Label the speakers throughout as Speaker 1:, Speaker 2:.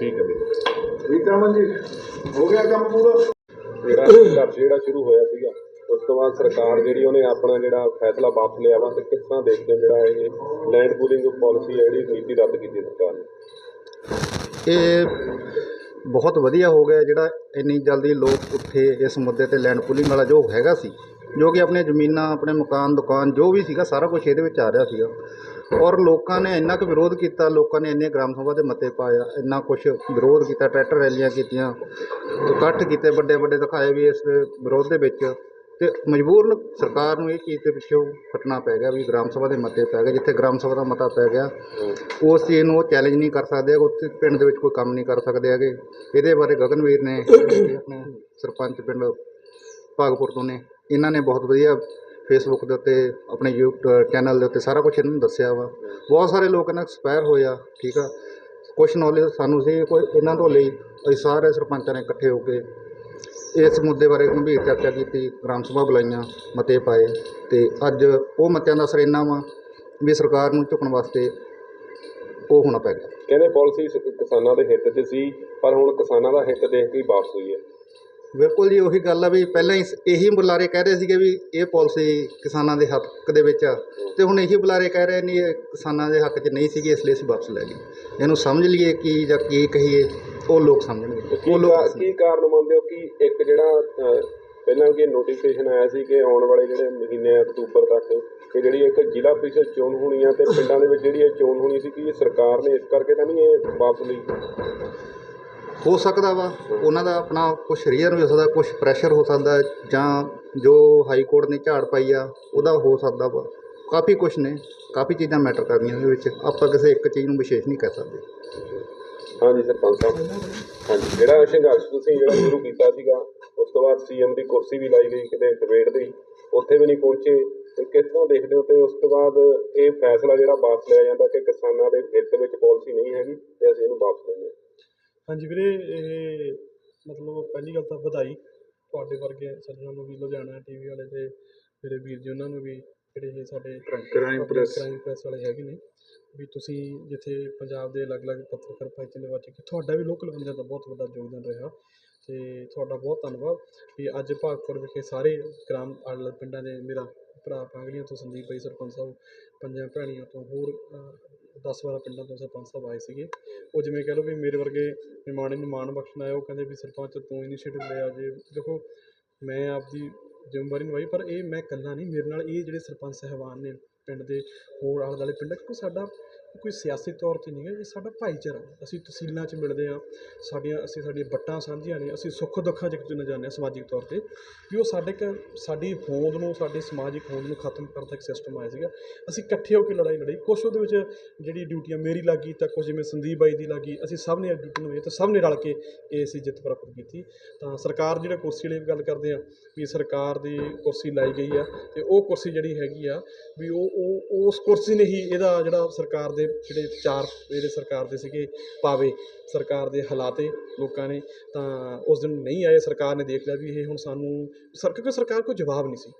Speaker 1: ਠੀਕ ਹੈ ਵੀਰੇ।
Speaker 2: ਠੀਕ ਹੈ ਅਮਨ ਜੀ? ਹੋ ਗਿਆ ਕੰਮ ਪੂਰਾ?
Speaker 1: ਜਿਹੜਾ ਸੰਘਰਸ਼ ਜਿਹੜਾ ਸ਼ੁਰੂ ਹੋਇਆ ਸੀਗਾ ਉਸ ਤੋਂ ਬਾਅਦ ਸਰਕਾਰ ਜਿਹੜੀ ਉਹਨੇ ਆਪਣਾ ਜਿਹੜਾ ਫੈਸਲਾ ਵਾਪਸ ਲਿਆ ਵਾ ਤੇ ਕਿਸ ਤਰ੍ਹਾਂ ਦੇਖਦੇ ਜਿਹੜਾ ਇਹ ਲੈਂਡ ਪੂਲਿੰਗ ਪਾਲਿਸੀ ਹੈ ਜਿਹੜੀ ਨੀਤੀ ਰੱਦ ਕੀਤੀ ਸਰਕਾਰ ਨੇ?
Speaker 3: ਇਹ ਬਹੁਤ ਵਧੀਆ ਹੋ ਗਿਆ ਜਿਹੜਾ ਇੰਨੀ ਜਲਦੀ ਲੋਕ ਉੱਠੇ ਇਸ ਮੁੱਦੇ ਤੇ ਲੈਂਡ ਪੂਲਿੰਗ ਵਾਲਾ ਜੋ ਹੈਗਾ ਸੀ ਜੋ ਕਿ ਆਪਣੀਆਂ ਜ਼ਮੀਨਾਂ ਆਪਣੇ ਮਕਾਨ ਦੁਕਾਨ ਜੋ ਵੀ ਸੀਗਾ ਸਾਰਾ ਕੁਝ ਇਹਦੇ ਵਿੱਚ ਆ ਰਿਹਾ ਸੀਗਾ। ਔਰ ਲੋਕਾਂ ਨੇ ਇੰਨਾ ਕੁ ਵਿਰੋਧ ਕੀਤਾ, ਲੋਕਾਂ ਨੇ ਇੰਨੇ ਗ੍ਰਾਮ ਸਭਾ ਦੇ ਮਤੇ ਪਾਇਆ, ਇੰਨਾ ਕੁਝ ਵਿਰੋਧ ਕੀਤਾ, ਟਰੈਕਟਰ ਰੈਲੀਆਂ ਕੀਤੀਆਂ ਇਕੱਠ ਕੀਤੇ, ਵੱਡੇ ਵੱਡੇ ਦਿਖਾਏ ਵੀ ਇਸ ਵਿਰੋਧ ਦੇ ਵਿੱਚ। ਤੇ ਮਜ਼ਬੂਰ ਸਰਕਾਰ ਨੂੰ ਇਹ ਚੀਜ਼ ਦੇ ਪਿੱਛੋਂ ਹਟਣਾ ਪੈ ਗਿਆ ਵੀ ਗ੍ਰਾਮ ਸਭਾ ਦੇ ਮਤੇ ਪੈ ਗਏ, ਜਿੱਥੇ ਗ੍ਰਾਮ ਸਭਾ ਦਾ ਮਤਾ ਪੈ ਗਿਆ, ਉਸ ਚੀਜ਼ ਨੂੰ ਉਹ ਚੈਲੰਜ ਨਹੀਂ ਕਰ ਸਕਦੇ ਉੱਥੇ ਪਿੰਡ ਦੇ ਵਿੱਚ ਕੋਈ ਕੰਮ ਨਹੀਂ ਕਰ ਸਕਦੇ ਹੈਗੇ। ਇਹਦੇ ਬਾਰੇ ਗਗਨਵੀਰ ਨੇ ਆਪਣੇ ਸਰਪੰਚ ਪਿੰਡ ਭਾਗਪੁਰ ਤੋਂ ਨੇ, ਇਹਨਾਂ ਨੇ ਬਹੁਤ ਵਧੀਆ ਫੇਸਬੁੱਕ ਦੇ ਉੱਤੇ, ਆਪਣੇ YouTube ਚੈਨਲ ਦੇ ਉੱਤੇ ਸਾਰਾ ਕੁਝ ਇਹਨਾਂ ਨੂੰ ਦੱਸਿਆ ਵਾ। ਬਹੁਤ ਸਾਰੇ ਲੋਕ ਇਹਨਾਂ ਐਕਸਪਾਇਰ ਹੋਏ ਆ, ਠੀਕ ਆ? ਕੁਛ ਨੌਲੇਜ ਸਾਨੂੰ ਸੀ, ਕੋਈ ਇਹਨਾਂ ਤੋਂ ਲਈ ਅਸੀਂ ਸਾਰੇ ਸਰਪੰਚਾਂ ਨੇ ਇਕੱਠੇ ਹੋ ਕੇ ਇਸ ਮੁੱਦੇ ਬਾਰੇ ਗੰਭੀਰ ਚਰਚਾ ਕੀਤੀ, ਗ੍ਰਾਮ ਸਭਾ ਬੁਲਾਈਆਂ, ਮਤੇ ਪਾਏ ਤੇ ਅੱਜ ਉਹ ਮਤਿਆਂ ਦਾ ਅਸਰ ਇੰਨਾ ਵਾ ਵੀ ਸਰਕਾਰ ਨੂੰ ਝੁਕਣ ਵਾਸਤੇ ਉਹ ਹੋਣਾ ਪੈ ਗਿਆ।
Speaker 1: ਕਹਿੰਦੇ ਪਾਲਿਸੀ ਕਿਸਾਨਾਂ ਦੇ ਹਿੱਤ 'ਚ ਸੀ, ਪਰ ਹੁਣ ਕਿਸਾਨਾਂ ਦਾ ਹਿੱਤ ਦੇਖ ਕੇ ਵਾਪਸ ਹੋਈ ਹੈ।
Speaker 3: ਬਿਲਕੁਲ ਜੀ ਉਹੀ ਗੱਲ ਆ ਵੀ ਪਹਿਲਾਂ ਹੀ ਇਹੀ ਬੁਲਾਰੇ ਕਹਿ ਰਹੇ ਸੀਗੇ ਵੀ ਇਹ ਪਾਲਿਸੀ ਕਿਸਾਨਾਂ ਦੇ ਹੱਕ ਦੇ ਵਿੱਚ ਆ। ਤੇ ਹੁਣ ਇਹੀ ਬੁਲਾਰੇ ਕਹਿ ਰਹੇ ਨੇ ਇਹ ਕਿਸਾਨਾਂ ਦੇ ਹੱਕ 'ਚ ਨਹੀਂ ਸੀਗੀ ਇਸ ਲਈ ਅਸੀਂ ਵਾਪਸ ਲੈ ਲਈ ਇਹਨੂੰ ਸਮਝ ਲਈਏ ਕੀ ਜਾਂ ਕੀ ਕਹੀਏ ਉਹ ਲੋਕ ਸਮਝਣਗੇ। ਉਹ ਲੋਕ
Speaker 1: ਕਾ- ਕਾਰਨ ਮੰਨਦੇ ਹੋ ਕਿ ਇੱਕ ਜਿਹੜਾ ਪਹਿਲਾਂ ਕਿ ਨੋਟੀਫਿਕੇਸ਼ਨ ਆਇਆ ਸੀ ਕਿ ਆਉਣ ਵਾਲੇ ਜਿਹੜੇ ਮਹੀਨੇ ਆ, ਅਕਤੂਬਰ ਤੱਕ ਕਿ ਜਿਹੜੀ ਇੱਕ ਜ਼ਿਲ੍ਹਾ ਪ੍ਰੀਸ਼ਦ ਚੋਣ ਹੋਣੀ ਆ ਤੇ ਪਿੰਡਾਂ ਦੇ ਵਿੱਚ ਜਿਹੜੀ ਇਹ ਚੋਣ ਹੋਣੀ ਸੀ ਕਿ ਇਹ ਸਰਕਾਰ ਨੇ ਇਸ ਕਰਕੇ ਤਾਂ ਨਹੀਂ ਇਹ ਵਾਪਸ ਲਈ?
Speaker 3: ਹੋ ਸਕਦਾ ਵਾ। ਉਹਨਾਂ ਦਾ ਆਪਣਾ ਕੁਝ ਰੀਜ਼ਨ ਵੀ ਹੋ ਸਕਦਾ ਕੁਝ ਪ੍ਰੈਸ਼ਰ ਹੋ ਸਕਦਾ ਜਾਂ ਜੋ ਹਾਈ ਕੋਰਟ ਨੇ ਝਾੜ ਪਾਈ ਆ, ਉਹਦਾ ਹੋ ਸਕਦਾ ਵਾ। ਕਾਫੀ ਕੁਝ ਨੇ, ਕਾਫੀ ਚੀਜ਼ਾਂ ਮੈਟਰ ਕਰਦੀਆਂ ਉਹਦੇ ਵਿੱਚ। ਆਪਾਂ ਕਿਸੇ ਇੱਕ ਚੀਜ਼ ਨੂੰ ਵਿਸ਼ੇਸ਼ ਨਹੀਂ ਕਰ ਸਕਦੇ।
Speaker 1: ਹਾਂਜੀ, ਸਰਪੰਚ ਸਾਹਿਬ। ਹਾਂਜੀ, ਜਿਹੜਾ ਸੰਘਰਸ਼ ਤੁਸੀਂ ਜਿਹੜਾ ਸ਼ੁਰੂ ਕੀਤਾ ਸੀਗਾ, ਉਸ ਤੋਂ ਬਾਅਦ ਸੀਐਮ ਦੀ ਕੁਰਸੀ ਵੀ ਲਾਈ ਗਈ ਕਿਤੇ ਡਿਬੇਟ ਦੀ। ਉੱਥੇ ਵੀ ਨਹੀਂ ਪਹੁੰਚੇ। ਤੇ ਕਿਸ ਤਰ੍ਹਾਂ ਦੇਖਦੇ ਹੋ ਤੇ ਉਸ ਤੋਂ ਬਾਅਦ ਇਹ ਫੈਸਲਾ ਜਿਹੜਾ ਵਾਪਸ ਲਿਆ ਜਾਂਦਾ ਕਿ ਕਿਸਾਨਾਂ ਦੇ ਹਿੱਤ ਵਿੱਚ ਪਾਲਿਸੀ ਨਹੀਂ ਹੈਗੀ ਤੇ ਅਸੀਂ ਇਹਨੂੰ ਵਾਪਸ ਲੈਂਦੇ ਹਾਂ।
Speaker 4: ਹਾਂਜੀ ਵੀਰੇ ਇਹ ਮਤਲਬ ਪਹਿਲੀ ਗੱਲ ਤਾਂ ਵਧਾਈ ਤੁਹਾਡੇ ਵਰਗੇ ਸੱਜਣਾਂ ਨੂੰ ਵੀ ਲੁਧਿਆਣਾ ਟੀਵੀ ਵਾਲੇ ਤੇ ਮੇਰੇ ਵੀਰ ਜੀ ਉਹਨਾਂ ਨੂੰ ਵੀ ਜਿਹੜੇ ਇਹ ਸਾਡੇ
Speaker 3: ਕ੍ਰਾਈਮ ਪ੍ਰੈਸ।
Speaker 4: ਕ੍ਰਾਈਮ ਪ੍ਰੈਸ ਵਾਲੇ ਹੈਗੇ ਨੇ ਵੀ ਤੁਸੀਂ ਜਿੱਥੇ ਪੰਜਾਬ ਦੇ ਅਲੱਗ-ਅਲੱਗ ਪੱਤਰਕਾਰ ਭਾਈਚਾਰੇ ਵਿੱਚ ਕਿ ਤੁਹਾਡਾ ਵੀ ਲੋਕਲ ਬੰਦਿਆਂ ਦਾ ਬਹੁਤ ਵੱਡਾ ਯੋਗਦਾਨ ਰਿਹਾ ਤੇ ਤੁਹਾਡਾ ਬਹੁਤ ਧੰਨਵਾਦ ਵੀ ਅੱਜ ਭਾਗਪੁਰ ਵਿਖੇ ਸਾਰੇ ਗ੍ਰਾਮ ਆਲੇ ਪਿੰਡਾਂ ਦੇ ਮੇਰਾ ਭਰਾ ਪਾਂਗਲੀਆਂ ਤੋਂ ਸੰਦੀਪ ਭਾਈ ਸਰਪੰਚ ਸਾਹਿਬ ਪੰਜਾਂ ਭੈਣੀਆਂ ਤੋਂ ਹੋਰ ਦਸ ਬਾਰਾਂ ਪਿੰਡਾਂ ਤੋਂ ਸਰਪੰਚ ਸਾਹਿਬ ਆਏ ਸੀਗੇ। ਉਹ ਜਿਵੇਂ ਕਹਿ ਲਓ ਵੀ ਮੇਰੇ ਵਰਗੇ ਨਿਮਾਣੇ ਨੂੰ ਮਾਣ ਬਖਸ਼ਣ ਆਏ, ਉਹ ਕਹਿੰਦੇ ਵੀ ਸਰਪੰਚ ਤੂੰ ਇਨੀਸ਼ੀਏਟਿਵ ਲਿਆ ਜੇ। ਦੇਖੋ, ਮੈਂ ਆਪਦੀ ਜ਼ਿੰਮੇਵਾਰੀ ਨਿਭਾਈ, ਪਰ ਇਹ ਮੈਂ ਇਕੱਲਾ ਨਹੀਂ, ਮੇਰੇ ਨਾਲ ਇਹ ਜਿਹੜੇ ਸਰਪੰਚ ਸਹਿਬਾਨ ਨੇ ਪਿੰਡ ਦੇ, ਹੋਰ ਆਲੇ ਦੁਆਲੇ ਪਿੰਡ, ਕਿਉਂਕਿ ਸਾਡਾ ਕੋਈ ਸਿਆਸੀ ਤੌਰ ਤੇ ਨਹੀਂ ਹੈ, ਇਹ ਸਾਡਾ ਭਾਈਚਾਰਾ ਅਸੀਂ ਤਹਿਸੀਲਾਂ 'ਚ ਮਿਲਦੇ ਹਾਂ, ਸਾਡੀਆਂ, ਅਸੀਂ ਸਾਡੀਆਂ ਵੱਟਾਂ ਸਾਂਝੀਆਂ ਨੇ, ਅਸੀਂ ਸੁੱਖ ਦੁੱਖਾਂ 'ਚ ਇੱਕ ਦੂਜੇ ਨਾਲ ਜਾਂਦੇ ਹਾਂ ਸਮਾਜਿਕ ਤੌਰ ਤੇ। ਵੀ ਉਹ ਸਾਡੇ ਕ ਸਾਡੀ ਹੋਂਦ ਨੂੰ, ਸਾਡੀ ਸਮਾਜਿਕ ਹੋਂਦ ਨੂੰ ਖਤਮ ਕਰਨ ਦਾ ਇੱਕ ਸਿਸਟਮ ਆਇਆ ਸੀਗਾ। ਅਸੀਂ ਇਕੱਠੇ ਹੋ ਕੇ ਲੜਾਈ ਲੜੀ। ਕੁਛ ਉਹਦੇ ਵਿੱਚ ਜਿਹੜੀ ਡਿਊਟੀਆਂ ਮੇਰੀ ਲੱਗੀ ਤਾਂ ਕੁਝ ਜਿਵੇਂ ਸੰਦੀਪ ਬਾਈ ਦੀ ਲੱਗੀ, ਅਸੀਂ ਸਭ ਨੇ ਡਿਊਟੀ ਨਿਭਾਈ ਤੇ ਸਭ ਨੇ ਰਲ ਕੇ ਇਹ ਅਸੀਂ ਜਿੱਤ ਪ੍ਰਾਪਤ ਕੀਤੀ। ਤਾਂ ਸਰਕਾਰ ਜਿਹੜਾ ਕੁਰਸੀ ਵਾਲੀ ਗੱਲ ਕਰਦੇ ਆ, ਵੀ ਸਰਕਾਰ ਦੀ ਕੁਰਸੀ ਲਾਈ ਗਈ ਆ ਤੇ ਉਹ ਕੁਰਸੀ ਜਿਹੜੀ ਹੈਗੀ ਆ, ਵੀ ਉਹ ਉਹ, ਉਸ ਕੁਰਸੀ ਨੇ ਹੀ ਇਹਦਾ ਜਿਹੜਾ ਸਰਕਾਰ ਦੇ ਜਿਹੜੇ ਚਾਰ ਜਿਹੜੇ ਸਰਕਾਰ ਦੇ ਸੀਗੇ ਪਾਵੇ ਸਰਕਾਰ ਦੇ ਹਾਲਾਤੇ ਲੋਕਾਂ ਨੇ, ਤਾਂ ਉਸ ਦਿਨ ਨਹੀਂ ਆਏ, ਸਰਕਾਰ ਨੇ ਦੇਖ ਲਿਆ ਵੀ ਇਹ ਹੁਣ ਸਾਨੂੰ ਸਰ, ਕਿਉਂਕਿ ਸਰਕਾਰ ਕੋਈ ਜਵਾਬ ਨਹੀਂ ਸੀ।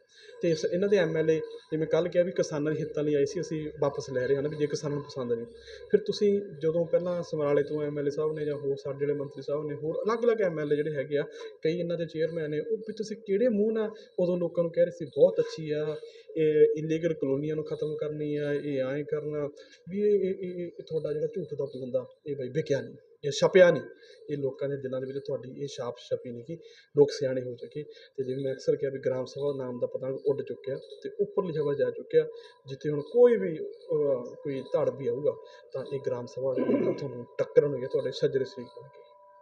Speaker 4: ਤੇ ਇਹਨਾਂ ਦੇ ਐਮਐਲਏ ਜਿਵੇਂ ਕੱਲ ਕਿਹਾ ਵੀ ਕਿਸਾਨਾਂ ਦੇ ਹਿੱਤਾਂ ਲਈ ਆਏ ਸੀ, ਅਸੀਂ ਵਾਪਸ ਲੈ ਰਹੇ ਹਾਂ ਵੀ ਜੇ ਕਿਸਾਨਾਂ ਨੂੰ ਪਸੰਦ ਨਹੀਂ। ਫਿਰ ਤੁਸੀਂ ਜਦੋਂ ਪਹਿਲਾਂ ਸਮਰਾਲੇ ਤੋਂ ਐਮਐਲਏ ਸਾਹਿਬ ਨੇ ਜਾਂ ਹੋਰ ਸਾਡੇ ਜਿਹੜੇ ਮੰਤਰੀ ਸਾਹਿਬ ਨੇ, ਹੋਰ ਅਲੱਗ-ਅਲੱਗ ਐਮਐਲਏ ਜਿਹੜੇ ਹੈਗੇ ਆ, ਕਈ ਇਹਨਾਂ ਦੇ ਚੇਅਰਮੈਨ ਨੇ, ਉਹ ਵੀ ਤੁਸੀਂ ਕਿਹੜੇ ਮੂੰਹ ਨਾਲ ਉਦੋਂ ਲੋਕਾਂ ਨੂੰ ਕਹਿ ਰਹੇ ਸੀ, ਬਹੁਤ ਅੱਛੀ ਆ, ਇਹ ਇਲੀਗਲ ਕਲੋਨੀਆਂ ਨੂੰ ਖਤਮ ਕਰਨੀ ਆ, ਇਹ ਐਂ ਕਰਨਾ, ਵੀ ਇਹ, ਇਹ- ਇਹ ਤੁਹਾਡਾ ਜਿਹੜਾ ਝੂਠ ਦਾ ਪੁਲੰਦਾ ਇਹ ਬਈ ਵਿਕਿਆ ਨਹੀਂ, ਇਹ ਛਪਿਆ ਨਹੀਂ। ਇਹ ਲੋਕਾਂ ਦੇ ਦਿਲਾਂ ਦੇ ਵਿੱਚ ਤੁਹਾਡੀ ਇਹ ਛਾਪ ਛਪੀ ਨਹੀਂ ਕਿ ਲੋਕ ਸਿਆਣੇ ਹੋ ਚੁੱਕੇ। ਤੇ ਜਿਵੇਂ ਮੈਂ ਅਕਸਰ ਕਿਹਾ ਵੀ ਗ੍ਰਾਮ ਸਭਾ ਨਾਮ ਦਾ ਪਤੰਗ ਉੱਡ ਚੁੱਕਿਆ ਤੇ ਉੱਪਰ ਲਿਖਿਆ ਜਾ ਚੁੱਕਿਆ, ਜਿੱਥੇ ਹੁਣ ਕੋਈ ਵੀ ਕੋਈ ਧੜ ਵੀ ਆਊਗਾ, ਤਾਂ ਇਹ ਗ੍ਰਾਮ ਸਭਾ ਤੁਹਾਨੂੰ ਟੱਕਰਨਗੇ ਤੁਹਾਡੇ ਸੱਜਰੇ ਸਰੀਕ ਬਣ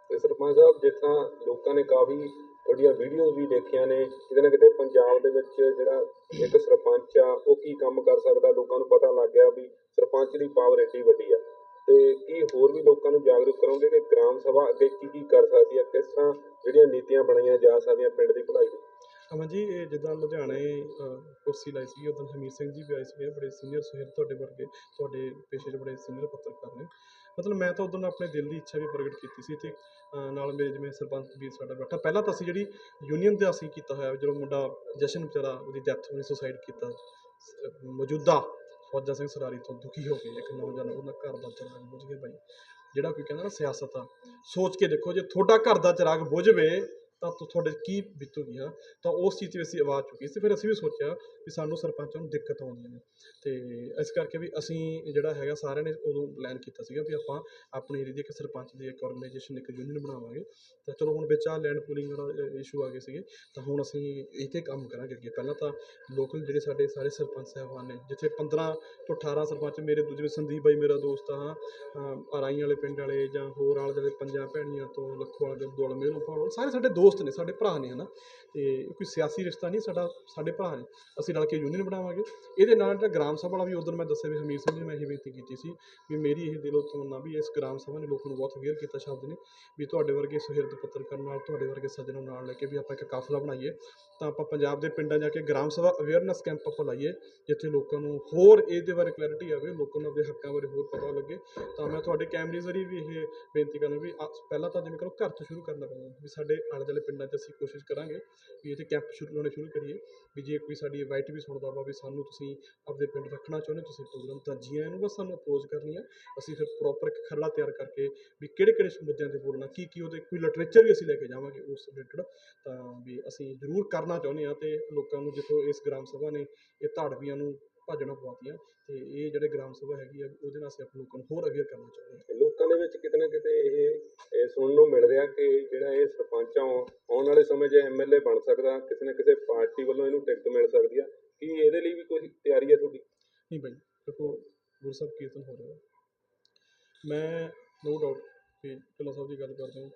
Speaker 1: ਤੇ ਸਰਪੰਚ ਸਾਹਿਬ, ਜਿਸ ਤਰ੍ਹਾਂ ਲੋਕਾਂ ਨੇ ਕਾਫੀ ਤੁਹਾਡੀਆਂ ਵੀਡੀਓਜ਼ ਵੀ ਦੇਖੀਆਂ ਨੇ, ਕਿਤੇ ਨਾ ਕਿਤੇ ਪੰਜਾਬ ਦੇ ਵਿੱਚ ਜਿਹੜਾ ਇੱਕ ਸਰਪੰਚ ਆ, ਉਹ ਕੀ ਕੰਮ ਕਰ ਸਕਦਾ, ਲੋਕਾਂ ਨੂੰ ਪਤਾ ਲੱਗ ਗਿਆ ਵੀ ਸਰਪੰਚ ਦੀ ਪਾਵਰ ਏਡੀ ਵੱਡੀ ਆ। ਤੇ ਕੀ ਹੋਰ ਵੀ ਲੋਕਾਂ ਨੂੰ ਜਾਗਰੂਕ ਕਰੋਗੇ ਕਿ ਗ੍ਰਾਮ ਸਭਾ ਅੱਗੇ ਕੀ ਕੀ ਕਰ ਸਕਦੀ ਹੈ ਕਿਸ ਤਰ੍ਹਾਂ ਜਿਹੜੀਆਂ ਨੀਤੀਆਂ ਬਣਾਈਆਂ ਜਾ ਸਕਦੀਆਂ ਪਿੰਡ ਦੀ ਭਲਾਈ ਲਈ
Speaker 4: ਅਮਨ ਜੀ, ਇਹ ਜਿੱਦਾਂ ਲੁਧਿਆਣੇ ਕੁਰਸੀ ਲਾਈ ਸੀ ਉਦੋਂ ਹਮੀਰ ਸਿੰਘ ਜੀ ਵੀ ਆਏ ਸੀਗੇ, ਬੜੇ ਸੀਨੀਅਰ ਸੁਹਿਰ ਤੁਹਾਡੇ ਵਰਗੇ, ਤੁਹਾਡੇ ਪੇਸ਼ੇ 'ਚ ਬੜੇ ਸੀਨੀਅਰ ਪੱਤਰਕਾਰ ਨੇ। ਮਤਲਬ ਮੈਂ ਤਾਂ ਉਦੋਂ ਆਪਣੇ ਦਿਲ ਦੀ ਇੱਛਾ ਵੀ ਪ੍ਰਗਟ ਕੀਤੀ ਸੀ ਤੇ ਨਾਲ ਮੇਰੇ ਜਿਵੇਂ ਸਰਪੰਚ ਵੀ ਸਾਡਾ ਬੈਠਾ। ਪਹਿਲਾਂ ਤਾਂ ਅਸੀਂ ਜਿਹੜੀ ਯੂਨੀਅਨ 'ਤੇ ਅਸੀਂ ਕੀਤਾ ਹੋਇਆ, ਜਦੋਂ ਮੁੰਡਾ ਜਸ਼ਨ ਵਿਚਾਰਾ ਉਹਦੀ ਡੈਥ ਹੋਈ ਸੁਸਾਈਡ ਕੀਤਾ ਮੌਜੂਦਾ ਫੌਜਾ ਸਿੰਘ ਸਰਾਰੀ ਤੋਂ ਦੁਖੀ ਹੋ ਕੇ ਇੱਕ ਨੌਜਵਾਨ ਉਹਨਾਂ ਘਰ ਦਾ ਚਿਰਾਗ ਬੁਝ ਗਿਆ ਬਾਈ। ਜਿਹੜਾ ਕੋਈ ਕਹਿੰਦਾ ਨਾ ਸਿਆਸਤ ਆ, ਸੋਚ ਕੇ ਦੇਖੋ, ਜੇ ਤੁਹਾਡਾ ਘਰ ਦਾ ਚਿਰਾਗ ਬੁਝਵੇ ਤਾਂ ਤੁਹਾਡੇ ਕੀ ਬੀਤੂਗੀ, ਹਾਂ? ਤਾਂ ਉਸ ਚੀਜ਼ 'ਤੇ ਅਸੀਂ ਆਵਾਜ਼ ਚੁੱਕੀ ਸੀ, ਫਿਰ ਅਸੀਂ ਵੀ ਸੋਚਿਆ ਵੀ ਸਾਨੂੰ ਸਰਪੰਚਾਂ ਨੂੰ ਦਿੱਕਤ ਆਉਂਦੀਆਂ ਨੇ ਅਤੇ ਇਸ ਕਰਕੇ ਵੀ ਅਸੀਂ ਜਿਹੜਾ ਹੈਗਾ ਸਾਰਿਆਂ ਨੇ ਉਦੋਂ ਪਲਾਨ ਕੀਤਾ ਸੀਗਾ ਵੀ ਆਪਾਂ ਆਪਣੇ ਏਰੀਏ ਦੀ ਇੱਕ ਸਰਪੰਚ ਦੀ ਇੱਕ ਔਰਗਨਾਈਜੇਸ਼ਨ ਇੱਕ ਯੂਨੀਅਨ ਬਣਾਵਾਂਗੇ। ਤਾਂ ਚਲੋ ਹੁਣ ਵਿੱਚ ਆ ਲੈਂਡ ਪੂਲਿੰਗ ਵਾਲਾ ਇਸ਼ੂ ਆ ਗਏ ਸੀਗੇ। ਤਾਂ ਹੁਣ ਅਸੀਂ ਇਹ 'ਤੇ ਕੰਮ ਕਰਾਂਗੇ ਅੱਗੇ। ਪਹਿਲਾਂ ਤਾਂ ਲੋਕਲ ਜਿਹੜੇ ਸਾਡੇ ਸਾਰੇ ਸਰਪੰਚ ਸਾਹਿਬਾਨ ਨੇ, ਜਿੱਥੇ 15 ਤੋਂ 18 ਸਰਪੰਚ ਮੇਰੇ ਦੂਜੇ ਸੰਦੀਪ ਬਾਈ ਮੇਰਾ ਦੋਸਤ ਆ ਅਹ ਵਾਲੇ ਪਿੰਡ ਵਾਲੇ ਜਾਂ ਹੋਰ ਆਲੇ ਦੇ ਪੰਜਾਂ ਭੈਣੀਆਂ ਤੋਂ ਲੱਖੋਵਾਲ ਗੱਦੋਲ ਮੇਲੋਂ ਭਾਵ ਸਾਰੇ ਸਾਡੇ ਦੋ ਦੋਸਤ ਨੇ, ਸਾਡੇ ਭਰਾ ਨੇ ਹਨਾ, ਤੇ ਕੋਈ ਸਿਆਸੀ ਰਿਸ਼ਤਾ ਨਹੀਂ ਸਾਡਾ, ਸਾਡੇ ਭਰਾ ਨੇ। ਅਸੀਂ ਰਲ ਕੇ ਯੂਨੀਅਨ ਬਣਾਵਾਂਗੇ। ਇਹਦੇ ਨਾਲ ਜਿਹੜਾ ਗ੍ਰਾਮ ਸਭਾ ਵਾਲਾ ਵੀ ਉਦੋਂ ਮੈਂ ਦੱਸਿਆ ਵੀ ਹਮੀਰ ਸਿੰਘ ਜੀ, ਮੈਂ ਇਹ ਬੇਨਤੀ ਕੀਤੀ ਸੀ ਵੀ ਮੇਰੀ ਇਹ ਦਿਲੋਂ ਤਮੰਨਾ ਵੀ ਇਸ ਗ੍ਰਾਮ ਸਭਾ ਨੇ ਲੋਕਾਂ ਨੂੰ ਬਹੁਤ ਅਵੇਅਰ ਕੀਤਾ ਸ਼ਬਦ ਨੇ, ਵੀ ਤੁਹਾਡੇ ਵਰਗੇ ਸੁਹਿਰਦ ਪੱਤਰਕਾਰ ਨਾਲ, ਤੁਹਾਡੇ ਵਰਗੇ ਸੱਜਣਾਂ ਨਾਲ ਲੈ ਕੇ ਵੀ ਆਪਾਂ ਇੱਕ ਕਾਫਲਾ ਬਣਾਈਏ। ਤਾਂ ਆਪਾਂ ਪੰਜਾਬ ਦੇ ਪਿੰਡਾਂ ਜਾ ਕੇ ਗ੍ਰਾਮ ਸਭਾ ਅਵੇਅਰਨੈਸ ਕੈਂਪ ਆਪਾਂ ਲਾਈਏ, ਜਿੱਥੇ ਲੋਕਾਂ ਨੂੰ ਹੋਰ ਇਹਦੇ ਬਾਰੇ ਕਲੈਰਿਟੀ ਆਵੇ, ਲੋਕਾਂ ਨੂੰ ਆਪਣੇ ਹੱਕਾਂ ਬਾਰੇ ਹੋਰ ਪਤਾ ਲੱਗੇ। ਤਾਂ ਮੈਂ ਤੁਹਾਡੇ ਕੈਮਰੇ ਜ਼ਰੀਏ ਵੀ ਇਹ ਬੇਨਤੀ ਕਰਨਾ ਵੀ ਪਹਿਲਾਂ ਤਾਂ ਜਿਵੇਂ ਕਰੋ ਘਰ ਤੋਂ ਸ਼ੁਰੂ ਕਰਨਾ ਪੈਂਦਾ, ਵੀ ਸਾਡੇ ਆਲੇ ਦੁਆਲੇ ਪਿੰਡਾਂ 'ਚ ਅਸੀਂ ਕੋਸ਼ਿਸ਼ ਕਰਾਂਗੇ ਵੀ ਇੱਥੇ ਕੈਂਪ ਸ਼ੁਰੂ ਲਾਉਣੇ ਸ਼ੁਰੂ ਕਰੀਏ ਵੀ ਜੇ ਕੋਈ ਸਾਡੀ ਇਨਵਾਈਟ ਵੀ ਸੁਣਦਾ ਵਾ ਵੀ ਸਾਨੂੰ ਤੁਸੀਂ ਆਪਦੇ ਪਿੰਡ ਰੱਖਣਾ ਚਾਹੁੰਦੇ ਹੋ, ਤੁਸੀਂ ਪ੍ਰੋਗਰਾਮ ਤਾਂ ਜੀ ਆਇਆਂ ਨੂੰ, ਬਸ ਸਾਨੂੰ ਅਪਰੋਚ ਕਰਨੀ ਆ। ਅਸੀਂ ਫਿਰ ਪ੍ਰੋਪਰ ਇੱਕ ਖਰੜਾ ਤਿਆਰ ਕਰਕੇ ਵੀ ਕਿਹੜੇ ਕਿਹੜੇ ਮੁੱਦਿਆਂ ਤੇ ਬੋਲਣਾ, ਕੀ ਕੀ ਉਹਦੇ ਕੋਈ ਲਿਟਰੇਚਰ ਵੀ ਅਸੀਂ ਲੈ ਕੇ ਜਾਵਾਂਗੇ ਉਸ ਰਿਲੇਟਡ ਤਾਂ ਵੀ ਅਸੀਂ ਜ਼ਰੂਰ ਕਰਨਾ ਚਾਹੁੰਦੇ ਆ ਤੇ ਲੋਕਾਂ ਨੂੰ ਜਿੱਥੋਂ ਇਸ ਗ੍ਰਾਮ ਸਭਾ ਨੇ, ਇਹ ਧਾੜਵੀਆਂ ਨੂੰ ਭਾਜਣਾ ਪਵਾਤੀਆਂ ਤੇ ਇਹ ਜਿਹੜੇ ਗ੍ਰਾਮ ਸਭਾ ਹੈਗੀ ਆ ਉਹਦੇ ਨਾਲ ਅਸੀਂ ਆਪਣੇ ਲੋਕਾਂ ਨੂੰ ਹੋਰ ਅਵੇਅਰ ਕਰਨਾ ਚਾਹੁੰਦੇ ਹਾਂ।
Speaker 1: ਲੋਕਾਂ ਦੇ ਵਿੱਚ ਕਿਤੇ ਨਾ ਕਿਤੇ ਇਹ ਇਹ ਸੁਣਨ ਨੂੰ ਮਿਲ ਰਿਹਾ ਕਿ ਜਿਹੜਾ ਇਹ ਸਰਪੰਚ ਆ ਉਹ ਆਉਣ ਵਾਲੇ ਸਮੇਂ 'ਚ ਐਮਐਲਏ ਬਣ ਸਕਦਾ ਕਿਸੇ ਨਾ ਕਿਸੇ ਪਾਰਟੀ ਵੱਲੋਂ ਇਹਨੂੰ ਟਿਕਟ ਮਿਲ ਸਕਦੀ ਆ। ਕੀ ਇਹਦੇ ਲਈ ਵੀ ਕੋਈ ਤਿਆਰੀ ਹੈ ਤੁਹਾਡੀ?
Speaker 4: ਨਹੀਂ ਭਾਈ ਦੇਖੋ ਗੁਰੂ ਸਾਹਿਬ ਕੀਰਤਨ ਹੋ ਰਿਹਾ। ਮੈਂ ਨੋ ਡਾਊਟ ਕਿ ਢਿੱਲੋਂ ਸਾਹਿਬ ਦੀ ਗੱਲ ਕਰਦੇ ਹਾਂ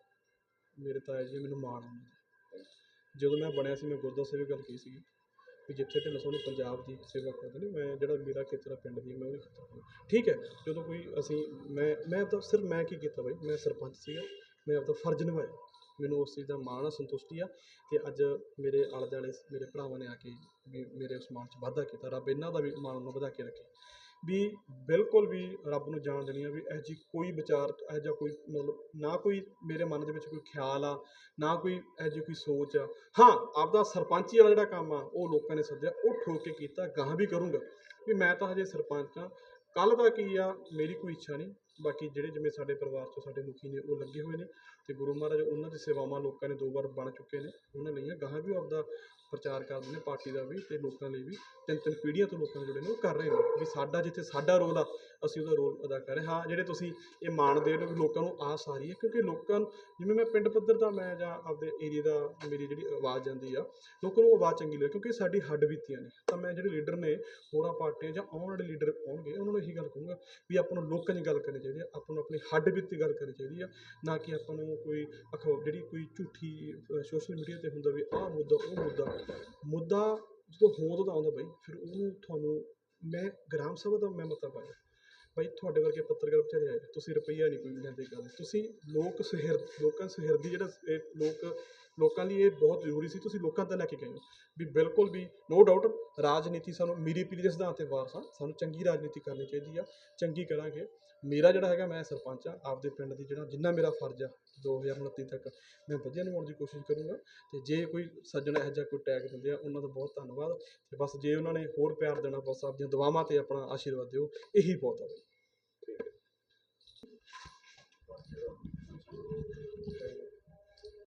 Speaker 4: ਮੇਰੇ ਤਾਇਆ ਜੀ ਮੈਨੂੰ ਮਾਣ ਤੇ। ਜਦੋਂ ਮੈਂ ਬਣਿਆ ਸੀ ਮੈਂ ਗੁਰਦੁਆਰਾ ਸਾਹਿਬ ਗੱਲ ਕਹੀ ਸੀਗੀ। ਵੀ ਜਿੱਥੇ ਢਿੱਲੋਂ ਸਾਹਿਬ ਨੇ ਪੰਜਾਬ ਦੀ ਸੇਵਾ ਕਰਦੇ ਨੇ, ਮੈਂ ਜਿਹੜਾ ਮੇਰਾ ਖੇਤਰ ਆ, ਪਿੰਡ ਦੀ, ਮੈਂ ਉਹਦੀ ਖੇਤਰ ਠੀਕ ਹੈ, ਜਦੋਂ ਕੋਈ ਅਸੀਂ, ਮੈਂ ਮੈਂ ਤਾਂ ਸਿਰਫ ਮੈਂ ਕੀ ਕੀਤਾ ਬਾਈ, ਮੈਂ ਸਰਪੰਚ ਸੀਗਾ, ਮੈਂ ਆਪਦਾ ਫਰਜ਼ ਨਿਭਾਇਆ। ਮੈਨੂੰ ਉਸ ਚੀਜ਼ ਦਾ ਮਾਣ ਆ, ਸੰਤੁਸ਼ਟੀ ਆ ਤੇ ਅੱਜ ਮੇਰੇ ਆਲੇ ਦੁਆਲੇ ਮੇਰੇ ਭਰਾਵਾਂ ਨੇ ਆ ਕੇ ਵੀ ਮੇਰੇ ਉਸ ਮਾਣ 'ਚ ਵਾਧਾ ਕੀਤਾ, ਰੱਬ ਇਹਨਾਂ ਦਾ ਵੀ ਮਾਣ ਨੂੰ ਵਧਾ ਕੇ ਰੱਖੇ। ਵੀ ਬਿਲਕੁਲ ਵੀ ਰੱਬ ਨੂੰ ਜਾਣ ਦੇਣੀ ਆ ਵੀ ਇਹੋ ਜਿਹੀ ਕੋਈ ਵਿਚਾਰ, ਇਹੋ ਜਿਹਾ ਕੋਈ ਮਤਲਬ ਨਾ ਕੋਈ ਮੇਰੇ ਮਨ ਦੇ ਵਿੱਚ ਕੋਈ ਖਿਆਲ ਆ, ਨਾ ਕੋਈ ਇਹੋ ਜਿਹੀ ਕੋਈ ਸੋਚ ਆ। ਹਾਂ, ਆਪਦਾ ਸਰਪੰਚੀ ਵਾਲਾ ਜਿਹੜਾ ਕੰਮ ਆ, ਉਹ ਲੋਕਾਂ ਨੇ ਸੱਦਿਆ, ਉਹ ਠੋਕ ਕੇ ਕੀਤਾ, ਗਾਹਾਂ ਵੀ ਕਰੂੰਗਾ। ਵੀ ਮੈਂ ਤਾਂ ਹਜੇ ਸਰਪੰਚ ਆ। ਕੱਲ ਦਾ ਕੀ ਆ, ਮੇਰੀ ਕੋਈ ਇੱਛਾ ਨਹੀਂ। ਬਾਕੀ ਜਿਹੜੇ ਜਿਵੇਂ ਸਾਡੇ ਪਰਿਵਾਰ ਚੋਂ ਸਾਡੇ ਮੁਖੀ ਨੇ, ਉਹ ਲੱਗੇ ਹੋਏ ਨੇ ਤੇ ਗੁਰੂ ਮਹਾਰਾਜ ਉਹਨਾਂ ਦੀ ਸੇਵਾਵਾਂ ਲੋਕਾਂ ਨੇ ਦੋ ਵਾਰ ਬਣ ਚੁੱਕੇ ਨੇ। ਉਹਨਾਂ ਲਈਆਂ ਗਾਹਾਂ ਵੀ ਉਹ ਆਪਦਾ ਪ੍ਰਚਾਰ ਕਰਦੇ ਨੇ, ਪਾਰਟੀ ਦਾ ਵੀ ਤੇ ਲੋਕਾਂ ਲਈ ਵੀ। ਤਿੰਨ ਤਿੰਨ ਪੀੜ੍ਹੀਆਂ ਤੋਂ ਲੋਕਾਂ ਜਿਹੜੇ ਨੇ, ਉਹ ਕਰ ਰਹੇ ਨੇ ਵੀ ਸਾਡਾ ਜਿੱਥੇ ਸਾਡਾ ਰੋਲ ਆ, ਅਸੀਂ ਉਹਦਾ ਰੋਲ ਅਦਾ ਕਰ ਰਹੇ ਹਾਂ। ਜਿਹੜੇ ਤੁਸੀਂ ਇਹ ਮਾਣਦੇ ਹੋ ਵੀ ਲੋਕਾਂ ਨੂੰ ਆਸ ਆ ਰਹੀ ਹੈ, ਕਿਉਂਕਿ ਲੋਕਾਂ ਨੂੰ, ਜਿਵੇਂ ਮੈਂ ਪਿੰਡ ਪੱਧਰ ਦਾ ਮੈਂ ਜਾਂ ਆਪਦੇ ਏਰੀਆ ਦਾ ਮੇਰੀ ਜਿਹੜੀ ਆਵਾਜ਼ ਜਾਂਦੀ ਆ, ਲੋਕਾਂ ਨੂੰ ਆਵਾਜ਼ ਚੰਗੀ ਲੱਗੇ, ਕਿਉਂਕਿ ਸਾਡੀ ਹੱਡ ਬੀਤੀਆਂ ਨੇ। ਤਾਂ ਮੈਂ ਜਿਹੜੇ ਲੀਡਰ ਨੇ, ਹੋਰਾਂ ਪਾਰਟੀਆਂ ਜਾਂ ਆਉਣ ਵਾਲੇ ਲੀਡਰ ਆਉਣਗੇ ਉਹਨਾਂ ਨੂੰ ਇਹੀ ਗੱਲ ਕਹੂੰਗਾ ਵੀ ਆਪਾਂ ਨੂੰ ਲੋਕਾਂ ਦੀ ਗੱਲ ਕਰਨੀ ਚਾਹੀਦੀ ਆ, ਆਪਾਂ ਨੂੰ ਆਪਣੀ ਹੱਡ ਬੀਤੀ ਗੱਲ ਕਰਨੀ ਚਾਹੀਦੀ ਆ, ਨਾ ਕਿ ਆਪਾਂ ਨੂੰ ਕੋਈ ਅਖਬਾਰ ਜਿਹੜੀ ਕੋਈ ਝੂਠੀ ਸੋਸ਼ਲ ਮੀਡੀਆ ਤੇ ਹੁੰਦਾ ਵੀ ਆਹ ਮੁੱਦਾ, ਉਹ ਮੁੱਦਾ। ਮੁੱਦਾ ਜਦੋਂ ਹੋਂਦ ਦਾ ਆਉਂਦਾ ਬਾਈ, ਫਿਰ ਉਹਨੂੰ ਤੁਹਾਨੂੰ ਮੈਂ ਗ੍ਰਾਮ ਸਭਾ ਦਾ ਮੈਂ ਮਤਾ ਪਾਇਆ। ਬਾਈ, ਤੁਹਾਡੇ ਵਰਗੇ ਪੱਤਰਕਾਰ ਵਿਚਾਰੇ ਆਏ ਤੁਸੀਂ ਰੁਪਈਆ ਨਹੀਂ ਕੋਈ ਲੈਂਦੇ ਗੱਲ। ਤੁਸੀਂ ਲੋਕ ਸੁਹਿਰਦ ਲੋਕਾਂ ਸੁਹਿਰਦੀ ਜਿਹੜਾ ਇਹ ਲੋਕ, ਲੋਕਾਂ ਲਈ ਇਹ ਬਹੁਤ ਜ਼ਰੂਰੀ ਸੀ, ਤੁਸੀਂ ਲੋਕਾਂ ਤੱਕ ਲੈ ਕੇ ਗਏ ਹੋ। ਵੀ ਬਿਲਕੁਲ ਵੀ ਨੋ ਡਾਊਟ ਰਾਜਨੀਤੀ ਸਾਨੂੰ ਮੀਰੀ ਪੀਰੀ ਦੇ ਸਿਧਾਂਤ ਤੇ ਵਾਰਸ ਆ, ਸਾਨੂੰ ਚੰਗੀ ਰਾਜਨੀਤੀ ਕਰਨੀ ਚਾਹੀਦੀ ਆ, ਚੰਗੀ ਕਰਾਂਗੇ। ਮੇਰਾ ਜਿਹੜਾ ਹੈਗਾ, ਮੈਂ ਸਰਪੰਚ ਆ, ਆਪਦੇ ਪਿੰਡ ਦੀ ਜਿਹੜਾ, ਜਿੰਨਾ ਮੇਰਾ ਫਰਜ਼ ਆ 2029 ਤੱਕ। ਮੈਂ ਵਧੀਆ ਨਿਭਾਉਣ ਦੀ ਕੋਸ਼ਿਸ਼ ਕਰੂੰਗਾ ਅਤੇ ਜੇ ਕੋਈ ਸੱਜਣ ਇਹੋ ਜਿਹਾ ਕੋਈ ਟੈਗ ਦਿੰਦੇ ਆ, ਉਹਨਾਂ ਦਾ ਬਹੁਤ ਧੰਨਵਾਦ। ਅਤੇ ਬਸ ਜੇ ਉਹਨਾਂ ਨੇ ਹੋਰ ਪਿਆਰ ਦੇਣਾ, ਬਸ ਆਪਦੀਆਂ ਦੁਆਵਾਂ ਤੇ ਆਪਣਾ ਆਸ਼ੀਰਵਾਦ ਦਿਓ, ਇਹੀ ਬਹੁਤ ਆ ਬਈ।